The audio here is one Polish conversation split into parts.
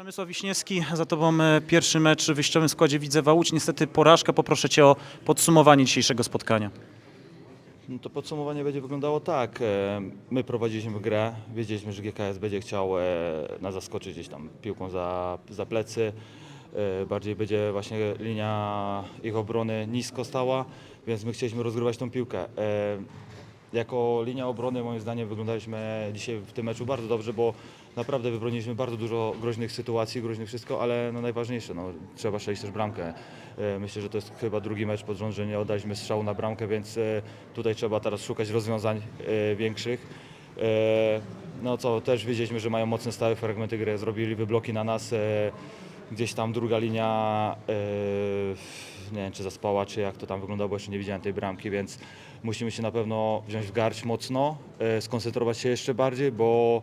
Przemysław Wiśniewski, za Tobą e, pierwszy mecz w wyjściowym składzie Widzewa Łódź. Niestety porażka. Poproszę Cię o podsumowanie dzisiejszego spotkania. No to podsumowanie będzie wyglądało tak. e, My prowadziliśmy grę, wiedzieliśmy, że GKS będzie chciał e, nas zaskoczyć gdzieś tam piłką za, za plecy. Bardziej będzie właśnie linia ich obrony nisko stała, więc my chcieliśmy rozgrywać tą piłkę. Jako linia obrony moim zdaniem wyglądaliśmy dzisiaj w tym meczu bardzo dobrze, bo naprawdę wybroniliśmy bardzo dużo groźnych sytuacji, groźnych wszystko, ale no najważniejsze, no, trzeba strzelić też bramkę. E, Myślę, że to jest chyba drugi mecz pod rząd, że nie oddaliśmy strzału na bramkę, więc e, tutaj trzeba teraz szukać rozwiązań e, większych. No co, też wiedzieliśmy, że mają mocne stałe fragmenty gry, zrobili wybloki na nas. Gdzieś tam druga linia, nie wiem czy zaspała, czy jak to tam wyglądało, bo jeszcze nie widziałem tej bramki, więc musimy się na pewno wziąć w garść mocno, skoncentrować się jeszcze bardziej, bo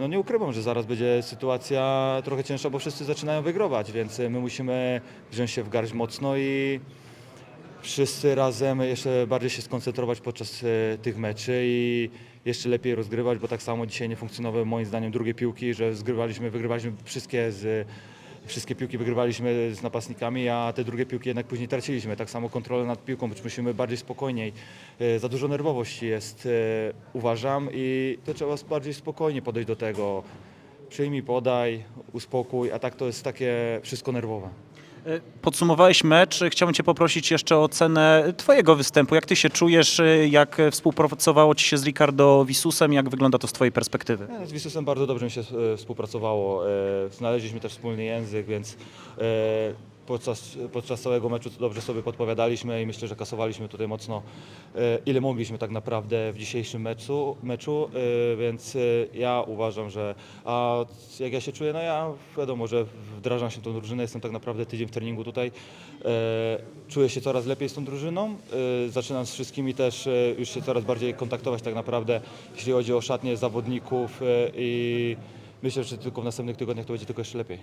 no nie ukrywam, że zaraz będzie sytuacja trochę cięższa, bo wszyscy zaczynają wygrować, więc e, my musimy wziąć się w garść mocno i wszyscy razem jeszcze bardziej się skoncentrować podczas e, tych meczy i jeszcze lepiej rozgrywać, bo tak samo dzisiaj nie funkcjonowały moim zdaniem drugie piłki, że zgrywaliśmy, wygrywaliśmy wszystkie z Wszystkie piłki wygrywaliśmy z napastnikami, a te drugie piłki jednak później traciliśmy. Tak samo kontrolę nad piłką, być musimy bardziej spokojniej. E, Za dużo nerwowości jest, e, uważam, i to trzeba bardziej spokojnie podejść do tego. Przyjmij, podaj, uspokój, a tak to jest takie wszystko nerwowe. E, Podsumowałeś mecz. Chciałbym Cię poprosić jeszcze o ocenę Twojego występu. Jak Ty się czujesz? e, Jak współpracowało Ci się z Ricardo Visusem? Jak wygląda to z Twojej perspektywy? Nie, Z Wisusem bardzo dobrze mi się e, współpracowało. Znaleźliśmy też wspólny język, więc podczas, podczas całego meczu dobrze sobie podpowiadaliśmy i myślę, że kasowaliśmy tutaj mocno e, ile mogliśmy tak naprawdę w dzisiejszym meczu, meczu e, więc e, ja uważam, że a jak ja się czuję, no ja wiadomo, że wdrażam się w tą drużynę, jestem tak naprawdę tydzień w treningu tutaj, czuję się coraz lepiej z tą drużyną, zaczynam z wszystkimi też już się coraz bardziej kontaktować tak naprawdę, jeśli chodzi o szatnie zawodników i myślę, że tylko w następnych tygodniach to będzie tylko jeszcze lepiej.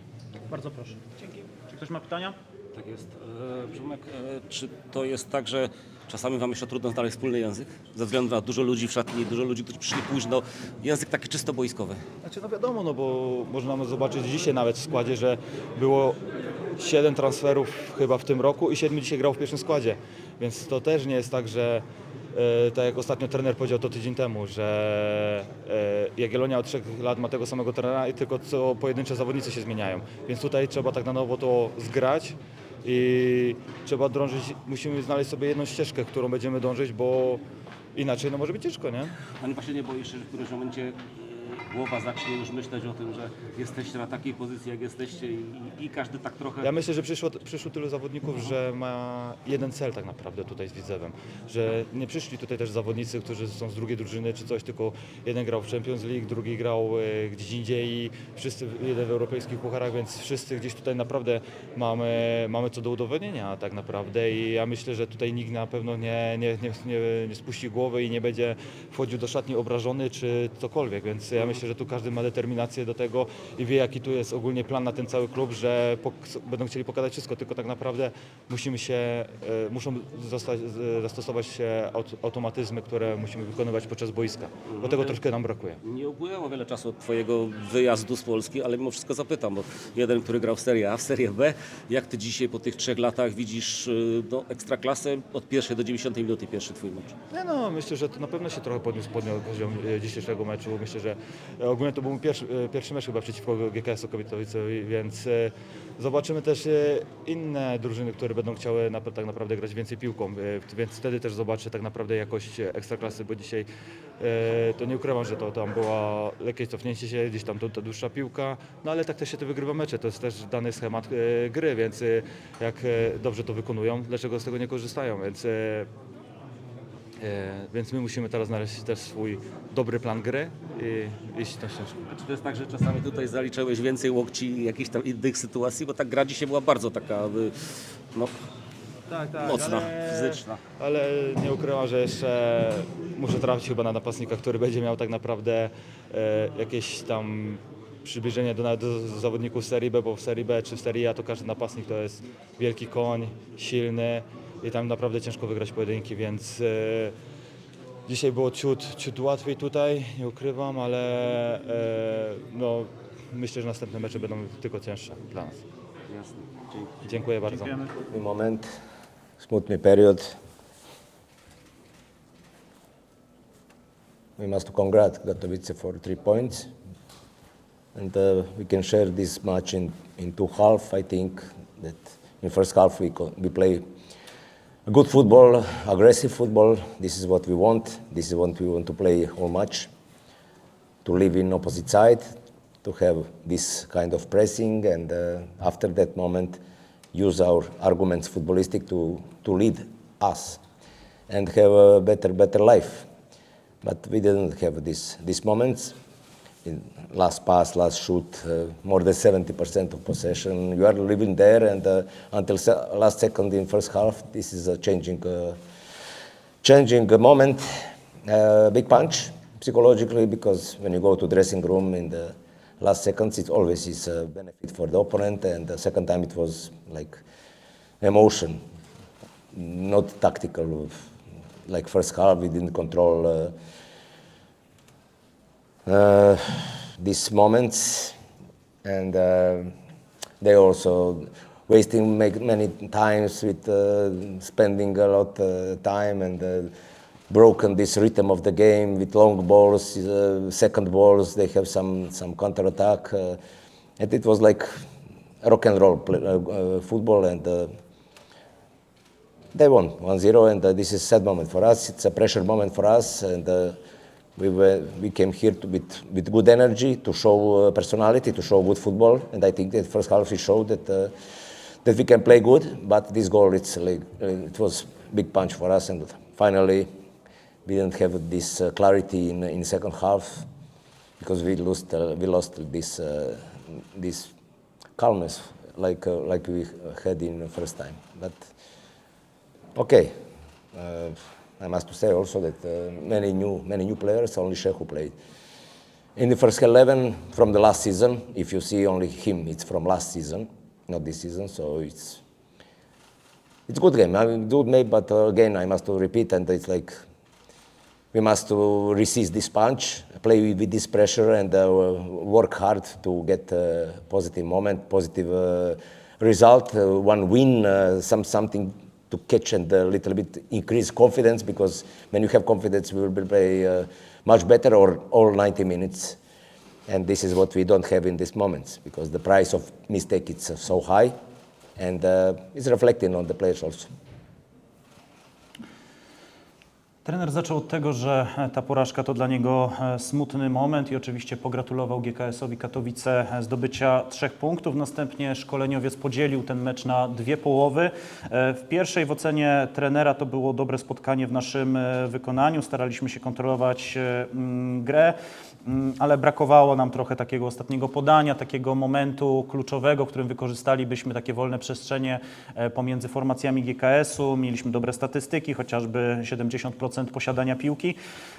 Bardzo proszę. Dzięki. Czy ktoś ma pytania? Tak jest. E, Przemek, e, czy to jest tak, że czasami wam jeszcze trudno znaleźć wspólny język? Ze względu na dużo ludzi w szatni, dużo ludzi, którzy przyszli późno. Język taki czysto boiskowy. Znaczy no wiadomo, no bo można zobaczyć dzisiaj nawet w składzie, że było 7 transferów chyba w tym roku i 7 dzisiaj grał w pierwszym składzie. Więc to też nie jest tak, że tak jak ostatnio trener powiedział to tydzień temu, że e, Jagiellonia od 3 lat ma tego samego trenera i tylko co pojedyncze zawodnicy się zmieniają. Więc tutaj trzeba tak na nowo to zgrać i trzeba drążyć, musimy znaleźć sobie jedną ścieżkę, którą będziemy dążyć, bo inaczej no może być ciężko, nie? Właśnie nie się, że w którymś momencie e, głowa zacznie już myśleć o tym, że jesteście na takiej pozycji, jak jesteście i, i, każdy tak trochę... Ja myślę, że przyszło, przyszło tylu zawodników, że ma jeden cel tak naprawdę tutaj z Widzewem. Że nie przyszli tutaj też zawodnicy, którzy są z drugiej drużyny czy coś, tylko jeden grał w Champions League, drugi grał e, gdzieś indziej i wszyscy, jeden w europejskich pucharach, więc wszyscy gdzieś tutaj naprawdę mamy, mamy co do udowodnienia tak naprawdę i ja myślę, że tutaj nikt na pewno nie, nie, nie, nie, nie spuści głowy i nie będzie wchodził do szatni obrażony czy cokolwiek, więc ja myślę, że tu każdy ma determinację do tego i wie jaki tu jest ogólnie plan na ten cały klub, że będą chcieli pokazać wszystko, tylko tak naprawdę musimy się, e, muszą zastosować się aut- automatyzmy, które musimy wykonywać podczas boiska, bo tego troszkę nam brakuje. Nie upłynęło wiele czasu od Twojego wyjazdu z Polski, ale mimo wszystko zapytam, bo jeden, który grał w Serie A, w Serie B, jak Ty dzisiaj po tych trzech latach widzisz y, no, ekstraklasę od pierwszej do 90 minuty, pierwszy Twój mecz? Nie no, myślę, że to na pewno się trochę podniósł, podniósł poziom e, dzisiejszego meczu. Myślę, że e, ogólnie to był pierwszy, e, pierwszy mecz chyba przeciwko GKS-u więc e, zobaczymy też e, inne drużyny, które będą chciały tak naprawdę grać więcej piłką, e, więc wtedy też zobaczę tak naprawdę jakość e, ekstraklasy, bo dzisiaj e, to nie ukrywam, że to tam było lekkie cofnięcie się, gdzieś tam ta dłuższa piłka, no ale tak też się to wygrywa mecze, to jest też dany schemat e, gry, więc e, jak e, dobrze to wykonują, dlaczego z tego nie korzystają, więc e, E, Więc my musimy teraz znaleźć też swój dobry plan gry i iść tą ścieżką. Czy to jest tak, że czasami tutaj zaliczałeś więcej łokci i jakichś tam innych sytuacji, bo ta gra dzisiaj była bardzo taka no, Tak, tak. mocna, fizyczna. Ale nie ukrywam, że jeszcze muszę trafić chyba na napastnika, który będzie miał tak naprawdę e, jakieś tam przybliżenie do, do zawodników serii B, bo w serii B czy w serii A to każdy napastnik to jest wielki koń, silny i tam naprawdę ciężko wygrać pojedynki, więc e, dzisiaj było ciut, ciut łatwiej tutaj, nie ukrywam, ale e, no, myślę, że następne mecze będą tylko cięższe dla nas. Jasne. Dzięki. Dziękuję bardzo. Dziękujemy. Moment, smooth period. We must congratulate Katowice for three points. And uh, we can share this match in, in two half. I think that in first half we, co- we play good football, aggressive football. This is what we want. This is what we want to play all match. To live in opposite side, to have this kind of pressing, and uh, after that moment, use our arguments footballistic to, to lead us and have a better better life. But we didn't have this these moments. In last pass, last shoot, uh, more than 70% of possession. You are living there, and uh, until se- last second in first half, this is a changing, uh, changing moment. Uh, big punch psychologically because when you go to dressing room in the last seconds, it always is a benefit for the opponent. And the second time, it was like emotion, not tactical. Like first half, we didn't control. Uh, uh, these moments, and uh, they also wasting many times with uh, spending a lot uh, time and uh, broken this rhythm of the game with long balls, uh, second balls. They have some some counter attack, uh, and it was like rock and roll play, uh, uh, football and. Uh, they won 1-0 and uh, this is a sad moment for us it's a pressure moment for us and uh, we, were, we came here to, with, with good energy to show uh, personality to show good football. And i think that first half we showed that uh, that we can play good. But this goal it's like uh, it was big punch for us. And finally we didn't have this uh, clarity in in second half because we lost uh, we lost this uh, this calmness like uh, like we had in the first time. But Okay. Uh, I must say also that uh, many new many new players, only Shehu played. In the first 11 from the last season, if you see only him, it's from last season, not this season, so it's it's good game. I mean, good game, but uh, again, I must repeat, and it's like we must to resist this punch, play with, this pressure, and uh, work hard to get uh, positive moment, positive uh, result, uh, one win, uh, some something to catch and a little bit increase confidence because when you have confidence, we will play uh, much better or all 90 minutes. And this is what we don't have in these moments because the price of mistake is so high, and uh, it's reflecting on the players also. Trener zaczął od tego, że ta porażka to dla niego e, smutny moment i oczywiście pogratulował GKS-owi Katowice e, zdobycia trzech punktów. Następnie szkoleniowiec podzielił ten mecz na dwie połowy. E, W pierwszej w ocenie trenera to było dobre spotkanie w naszym e, wykonaniu. Staraliśmy się kontrolować e, mm, grę. Mm, ale brakowało nam trochę takiego ostatniego podania, takiego momentu kluczowego, w którym wykorzystalibyśmy takie wolne przestrzenie e, pomiędzy formacjami GKS-u. Mieliśmy dobre statystyki, chociażby 70% posiadania piłki.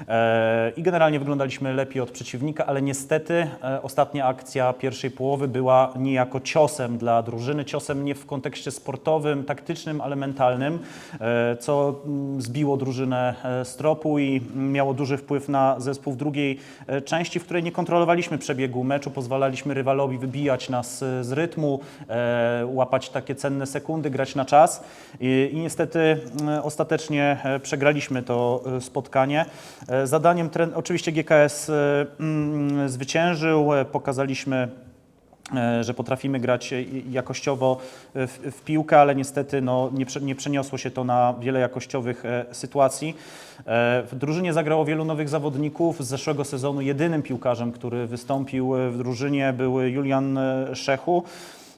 E, i generalnie wyglądaliśmy lepiej od przeciwnika, ale niestety e, ostatnia akcja pierwszej połowy była niejako ciosem dla drużyny, ciosem nie w kontekście sportowym, taktycznym, ale mentalnym, e, co mm, zbiło drużynę z tropu i miało duży wpływ na zespół w drugiej części, w której nie kontrolowaliśmy przebiegu meczu, pozwalaliśmy rywalowi wybijać nas z rytmu, łapać takie cenne sekundy, grać na czas. I, niestety mm, ostatecznie przegraliśmy to e, spotkanie. E, Zadaniem oczywiście GKS e, mm, zwyciężył, pokazaliśmy że potrafimy grać jakościowo w, w piłkę, ale niestety no, nie, nie przeniosło się to na wiele jakościowych e, sytuacji. E, w drużynie zagrało wielu nowych zawodników. Z zeszłego sezonu jedynym piłkarzem, który wystąpił w drużynie był Julian Szechu.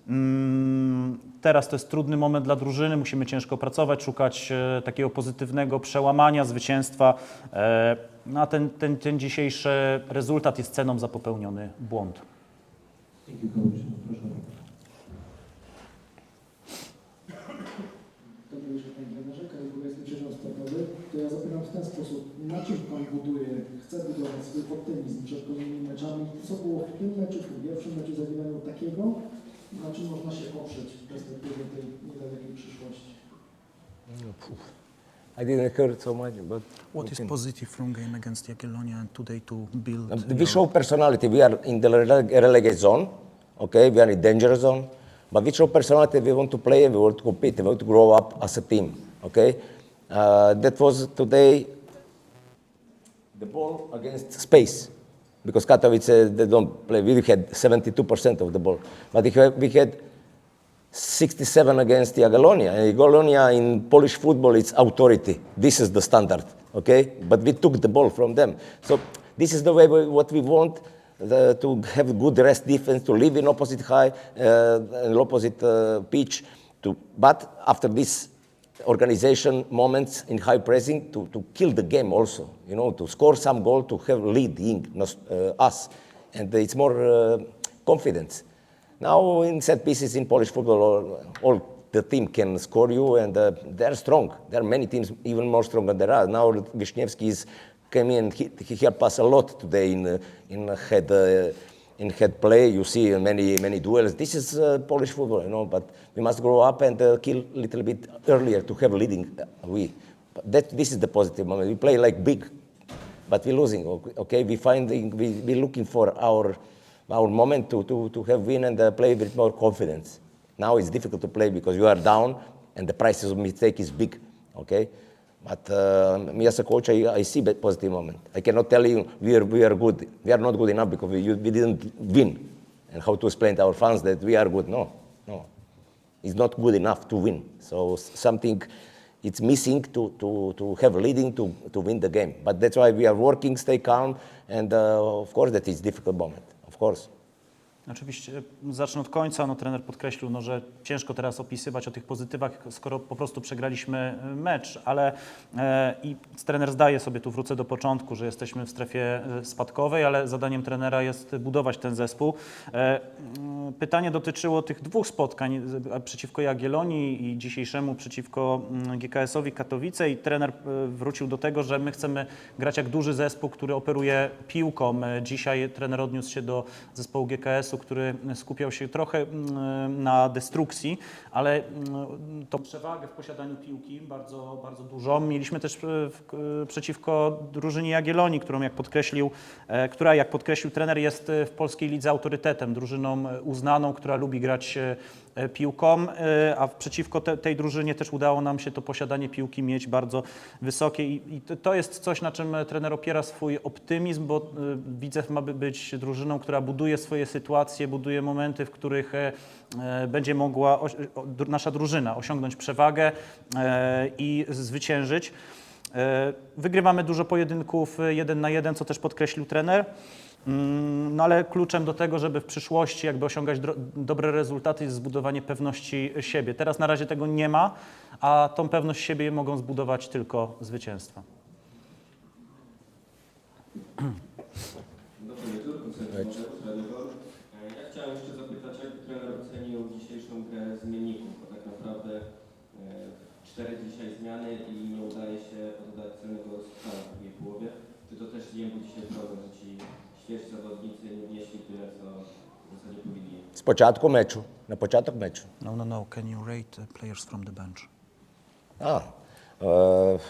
Mm, Teraz to jest trudny moment dla drużyny, musimy ciężko pracować, szukać e, takiego pozytywnego przełamania, zwycięstwa. E, no a ten, ten, ten dzisiejszy rezultat jest ceną za popełniony błąd. To ja zapytam w ten sposób, na czym Pan buduje, chce budować swój optymizm przed kolejnymi meczami? Co było w tym meczu, w tym pierwszym meczu Zawilają takiego, na czym można się oprzeć w perspektywie tej niedalekiej przyszłości? I didn't hear so much, but What we is can- positive from game against Jagiellonia and today to build? Um, we show personality. We are in the rele- relegate zone, okay? We are in danger zone, but we show personality. We want to play. We want to compete. We want to grow up as a team, okay? Uh, that was today the ball against space, because Katowice they don't play. We had 72% of the ball, but we had, we had 67 against Jagiellonia. And Jagiellonia in Polish football, it's authority. This is the standard, okay? But we took the ball from them. So this is the way we, what we want, the, to have good rest defense, to live in opposite high, uh, opposite uh, pitch. To, but after this organization moments in high pressing, to, to kill the game also, you know, to score some goal, to have leading uh, us. And it's more uh, confidence. Now in set pieces in Polish football, all, all the team can score you, and uh, they're strong. There are many teams even more strong than there are. Now Wisniewski is came in. He, he helped us a lot today in uh, in head uh, in head play. You see many many duels. This is uh, Polish football, you know. But we must grow up and uh, kill a little bit earlier to have leading. Uh, we. That this is the positive moment. We play like big, but we're losing. ok- Okay, we finding we we looking for our our moment to, to, to have win and uh, play with more confidence. Now it's difficult to play because you are down and the price of mistake is big, okay? But uh, me as a coach, I, I see that positive moment. I cannot tell you we are, we are good. We are not good enough because we, we didn't win. And how to explain to our fans that we are good? No, no. It's not good enough to win. So something it's missing to, to, to have leading to, to win the game. But that's why we are working, stay calm, and uh, of course that is difficult moment. Of course. Oczywiście zacznę od końca. No, trener podkreślił, no, że ciężko teraz opisywać o tych pozytywach, skoro po prostu przegraliśmy e, mecz, ale e, i trener zdaje sobie, tu wrócę do początku, że jesteśmy w strefie e, spadkowej, ale zadaniem trenera jest budować ten zespół. E, mm, pytanie dotyczyło tych dwóch spotkań e, przeciwko Jagiellonii i dzisiejszemu przeciwko mm, GKS-owi Katowice i trener e, wrócił do tego, że my chcemy grać jak duży zespół, który operuje piłką. E, Dzisiaj trener odniósł się do zespołu GKS-u, który skupiał się trochę mm, na destrukcji, ale mm, tą przewagę w posiadaniu piłki bardzo, bardzo dużą mieliśmy też e, przeciwko drużynie Jagiellonii, którą jak podkreślił, e, która jak podkreślił trener jest e, w polskiej lidze autorytetem, drużyną uznaną, która lubi grać piłką, e, a przeciwko te, tej drużynie też udało nam się to posiadanie piłki mieć bardzo wysokie i, i to- jest coś, na czym e, trener opiera swój optymizm, bo e, Widzew ma by być drużyną, która buduje swoje sytuacje, buduje momenty, w których e, e, będzie mogła nasza drużyna osiągnąć przewagę e, i zwyciężyć. E, Wygrywamy dużo pojedynków e, jeden na jeden, co też podkreślił trener. Mm, No ale kluczem do tego, żeby w przyszłości jakby osiągać dobre rezultaty jest zbudowanie pewności siebie. Teraz na razie tego nie ma, a tą pewność siebie mogą zbudować tylko zwycięstwa. Dobry wieczór, trener. Ja chciałem jeszcze zapytać, jak trener ocenił dzisiejszą grę zmienników, bo tak naprawdę e, cztery dzisiaj zmiany i nie udaje się oddać cennego strzału w drugiej połowie. Czy to też nie był dzisiaj świeżi zawodnicy nie wnieśli tyle, co w zasadzie powinni? Z początku meczu, na początek meczu. No, no, no. Can you rate uh, players from the bench? Ah, uh,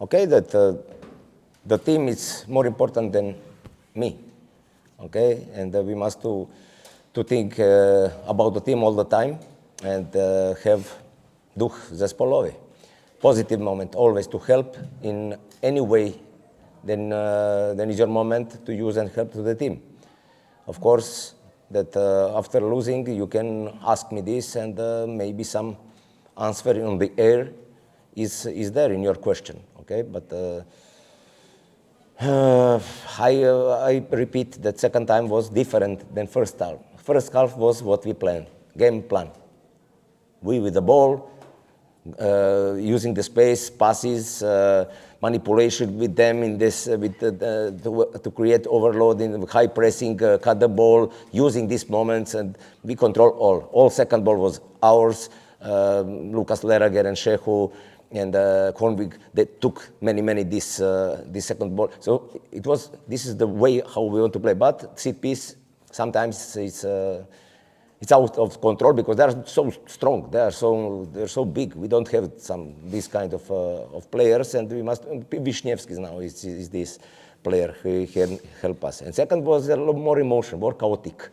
okay, that uh, the team is more important than me, okay, and uh, we must to to think uh, about the team all the time and uh, have duch zespołowy, positive moment always to help in any way. Then, uh, then is your moment to use and help to the team. Of course, that uh, after losing, you can ask me this, and uh, maybe some answer on the air is is there in your question. Okay, but uh, I uh, I repeat that second time was different than first half. First half was what we planned, game plan. We with the ball, uh, using the space, passes, manipulation with them in this, uh, with the, to, to create overload in high pressing, uh, cut the ball, using these moments, and we control all. All second ball was ours. Uh, Lucas Lerager and Shehu and uh, Kornvik, they took many, many this, uh, this second ball. So it was, this is the way how we want to play. But set piece, sometimes it's, uh, it's out of control because they are so strong. They are so they're so big. We don't have some this kind of uh, of players, and we must. Wisniewski now is, is this player who can help us. And second was a lot more emotion, more chaotic.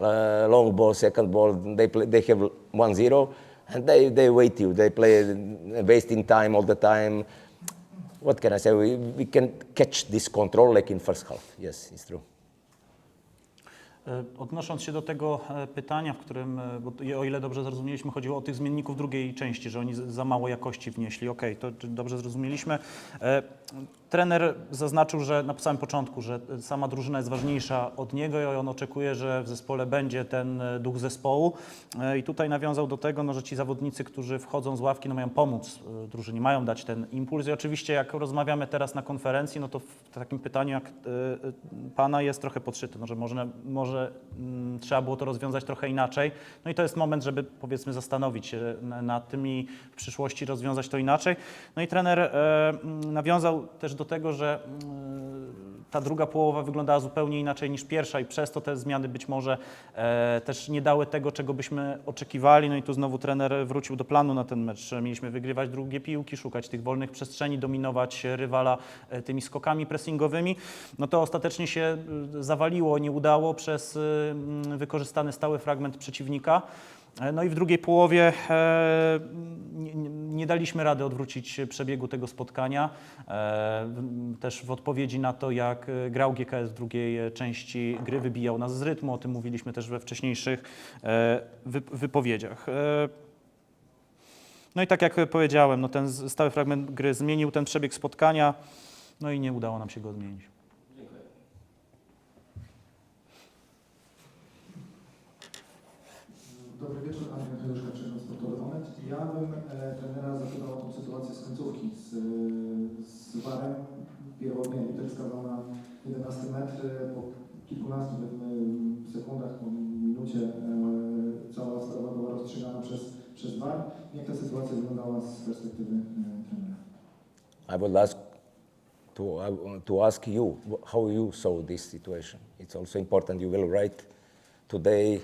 Uh, long ball, second ball, they play, they have 1-0, and they, they wait you. They play uh, wasting time all the time. What can I say? We, we can catch this control like in first half. Yes, it's true. E, Odnosząc się do tego e, pytania, w którym, e, to- o ile dobrze zrozumieliśmy, chodziło o tych zmienników drugiej części, że oni za mało jakości wnieśli. Okej, to czy dobrze zrozumieliśmy. Trener zaznaczył, że na samym początku, że sama drużyna jest ważniejsza od niego i on oczekuje, że w zespole będzie ten e, duch zespołu. E, I tutaj nawiązał do tego, no, że ci zawodnicy, którzy wchodzą z ławki, no, mają pomóc e, drużynie, mają dać ten impuls. I oczywiście jak rozmawiamy teraz na konferencji, no to w takim pytaniu jak pana jest trochę podszyte, no, że może, może mm, trzeba było to rozwiązać trochę inaczej. No i to jest moment, żeby powiedzmy zastanowić się na- nad tym i w przyszłości rozwiązać to inaczej. No i trener mm, też do tego, że mm, ta druga połowa wyglądała zupełnie inaczej niż pierwsza i przez to te zmiany być może e, też nie dały tego, czego byśmy oczekiwali. No i tu znowu trener wrócił do planu na ten mecz. Mieliśmy wygrywać drugie piłki, szukać tych wolnych przestrzeni, dominować rywala e, tymi skokami pressingowymi. No to ostatecznie się y, zawaliło, nie udało przez wykorzystany stały fragment przeciwnika. E, No i w drugiej połowie e, nie, daliśmy rady odwrócić przebiegu tego spotkania. E, Też w odpowiedzi na to, jak grał GKS w drugiej części gry, wybijał nas z rytmu. O tym mówiliśmy też we wcześniejszych wy- wypowiedziach. No i tak jak powiedziałem, no ten stały fragment gry zmienił ten przebieg spotkania, no i nie udało nam się go odmienić. Sytuację z końcówki z, z Warem. Na 11 metr. Po kilkunastu e, mm, sekundach, po minucie cała sprawa była rozstrzygana przez, przez. Jak ta sytuacja wyglądała z perspektywy trenera? I would ask to, I- to ask you how you saw this situation. It's also important. You will write today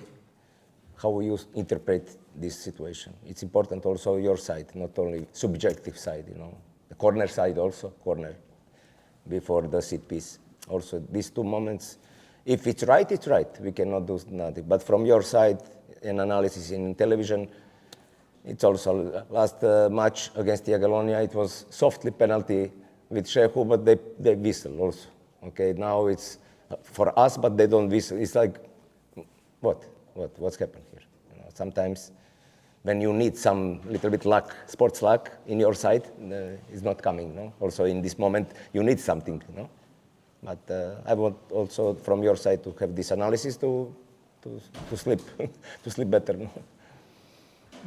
how you interpret this situation. It's important also your side, not only subjective side. You know, the corner side also corner before the seat piece. Also, these two moments. If it's right, it's right. We cannot do nothing. But from your side, an analysis in television, it's also last uh, match against Jagiellonia. It was softly penalty with Shehu, but they they whistle also. Okay, now it's for us, but they don't whistle. It's like what what what's happened here? You know, sometimes when you need some little bit luck, sports luck in your side, uh, it's not coming. No, also in this moment you need something. Know, but uh, I want also from your side to have this analysis to to, to sleep to sleep better. No?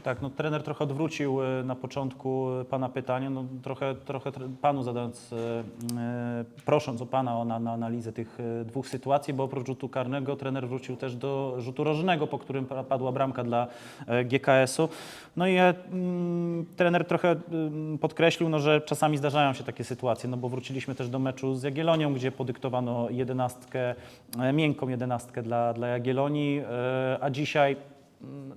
Tak, no trener trochę odwrócił e, na początku e, pana pytanie, no trochę, trochę panu zadając, e, prosząc o pana o na, na analizę tych dwóch sytuacji, bo oprócz rzutu karnego trener wrócił też do rzutu rożnego, po którym pa- padła bramka dla GKS-u. No i mm, trener trochę mm, podkreślił, no, że czasami zdarzają się takie sytuacje, no bo wróciliśmy też do meczu z Jagiellonią, gdzie podyktowano jedenastkę, miękką jedenastkę dla, dla Jagiellonii, a dzisiaj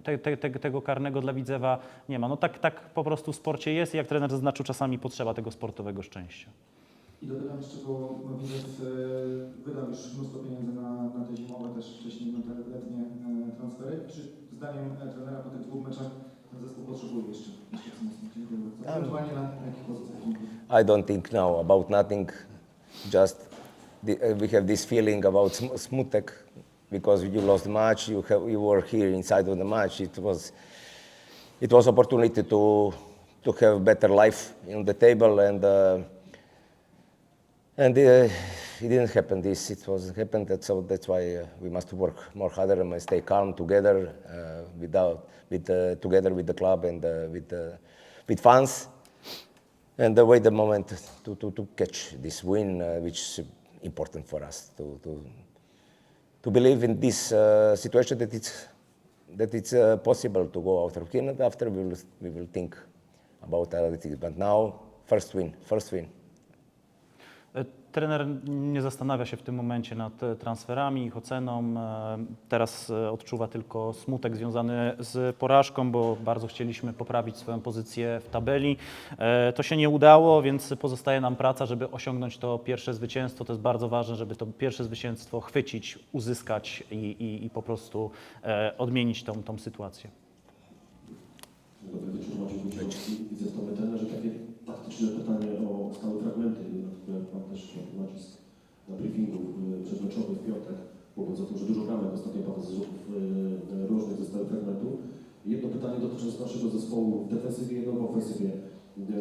te, te, te, tego karnego dla Widzewa nie ma. No tak, tak po prostu w sporcie jest i jak trener zaznaczył, czasami potrzeba tego sportowego szczęścia. I dopytam jeszcze, bo no, Widzew e, wydał już mnóstwo pieniędzy na, na te zimowe, też wcześniej na te letnie e, transfery. Czy zdaniem e, trenera po tych dwóch meczach ten zespół potrzebuje jeszcze. Ewentualnie na. I don't think now about nothing. Just the, uh, we have this feeling about Sm- Smutek because you lost the match. You have you were here inside of the match. It was it was opportunity to to have better life in the table and uh, and uh, it didn't happen. This it was happened. That, so that's why uh, we must work more harder and stay calm together uh, without with uh, together with the club and uh, with with fans and wait the moment to, to, to catch this win, which is important for us to, to, to believe in this uh, situation that it's, that it's uh, possible to go out of here. And after we will, we will think about other things. But now, first win, first win. Trener nie zastanawia się w tym momencie nad e, transferami, ich oceną. E, Teraz e, odczuwa tylko smutek związany z porażką, bo bardzo chcieliśmy poprawić swoją pozycję w tabeli. To się nie udało, więc pozostaje nam praca, żeby osiągnąć to pierwsze zwycięstwo. To jest bardzo ważne, żeby to pierwsze zwycięstwo chwycić, uzyskać i, i, i po prostu odmienić tą, tą sytuację. Dobry wieczór, Maciej Wójcikowski, zespoły trenerzy. Takie taktyczne pytanie o stałe fragmenty, na które Pan też kładł nacisk na briefingu y, przedmeczowy w piątek, mówiąc o tym, że dużo bramek ostatnio pada z rzutów różnych ze stałych fragmentów. Jedno pytanie dotyczące naszego zespołu w defensywie, jedno w ofensywie.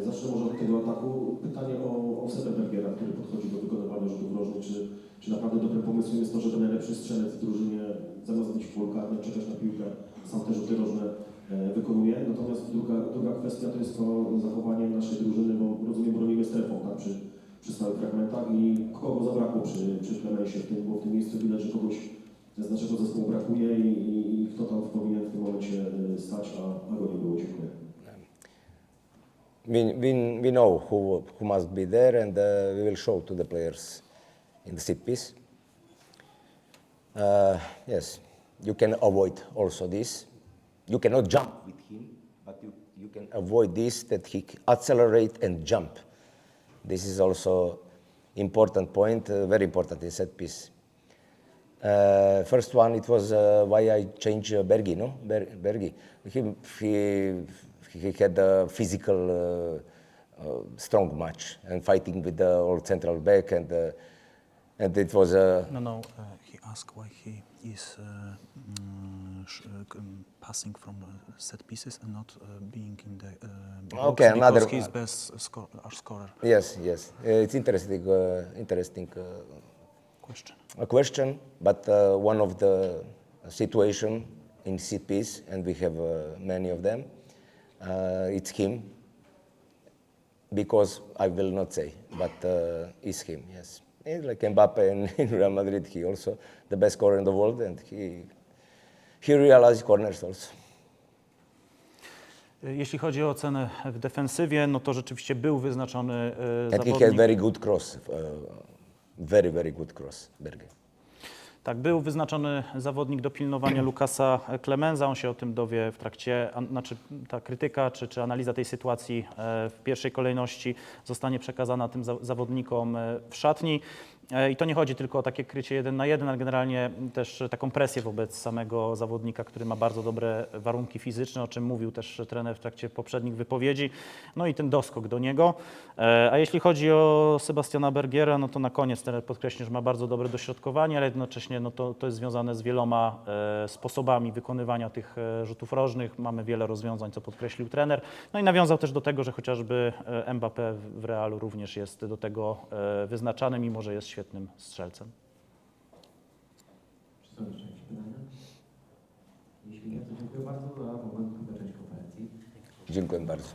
Zacznę może od tego ataku. Pytanie o, o Sebebergera, który podchodzi do wykonywania rzutów rożnych. Czy, czy naprawdę dobrym pomysłem jest to, żeby najlepszy strzelec w drużynie zamiast być w polu karnym, czekać na piłkę, sam te rzuty rożne e, wykonuje. Natomiast druga, druga kwestia to jest to zachowanie naszej drużyny, bo rozumiem, bronimy strefą tak, przy, i kogo zabrakło przy, przy Klemensie w tym, bo w tym miejscu widać, że kogoś z naszego zespołu brakuje i, i, i kto tam powinien w tym momencie stać, a, a go nie było. Dziękuję. We, we, we know who, who must be there and uh, we will show to the players in the set piece. Uh, yes, you can avoid also this. You cannot jump with him, but you, you can avoid this that he accelerate and jump. This is also important point, uh, very important in set piece. Uh, first one, it was uh, why I changed uh, Bergi, no? Ber- Bergi. He, he, he had a physical, uh, uh, strong match and fighting with the old central back, and uh, and it was uh, No, no, he asked why he is passing from set pieces and not being in the box Okay, another- he's best scorer. yes, yes. Uh, it's interesting, uh, interesting uh, Question. a question, but uh, one of the situation in CPs, and we have uh, many of them, uh, it's him, because I will not say, but uh, it's him, yes. He's like Mbappe in, in Real Madrid, he also the best scorer in the world, and he, he realized corners also. Jeśli chodzi o ocenę w defensywie, no to rzeczywiście był wyznaczony e, And he had very good cross, uh, very, very good cross, Berger. Tak, był wyznaczony zawodnik do pilnowania Lukasa Klemenza. On się o tym dowie w trakcie, znaczy ta krytyka czy, czy analiza tej sytuacji e, w pierwszej kolejności zostanie przekazana tym za, zawodnikom e, w szatni. E, I to nie chodzi tylko o takie krycie jeden na jeden, ale generalnie też taką presję wobec samego zawodnika, który ma bardzo dobre warunki fizyczne, o czym mówił też trener w trakcie poprzednich wypowiedzi. No i ten doskok do niego. E, A jeśli chodzi o Sebastiana Bergiera, no to na koniec trener podkreślił, że ma bardzo dobre dośrodkowanie, ale jednocześnie no to, to jest związane z wieloma e, sposobami wykonywania tych rzutów rożnych. Mamy wiele rozwiązań, co podkreślił trener. No i nawiązał też do tego, że chociażby Mbappé w- Realu również jest do tego wyznaczany, mimo że jest świetnym strzelcem. Czy są jeszcze jakieś pytania? Jeśli nie, to dziękuję bardzo za moment, na część konferencji. Dziękuję bardzo.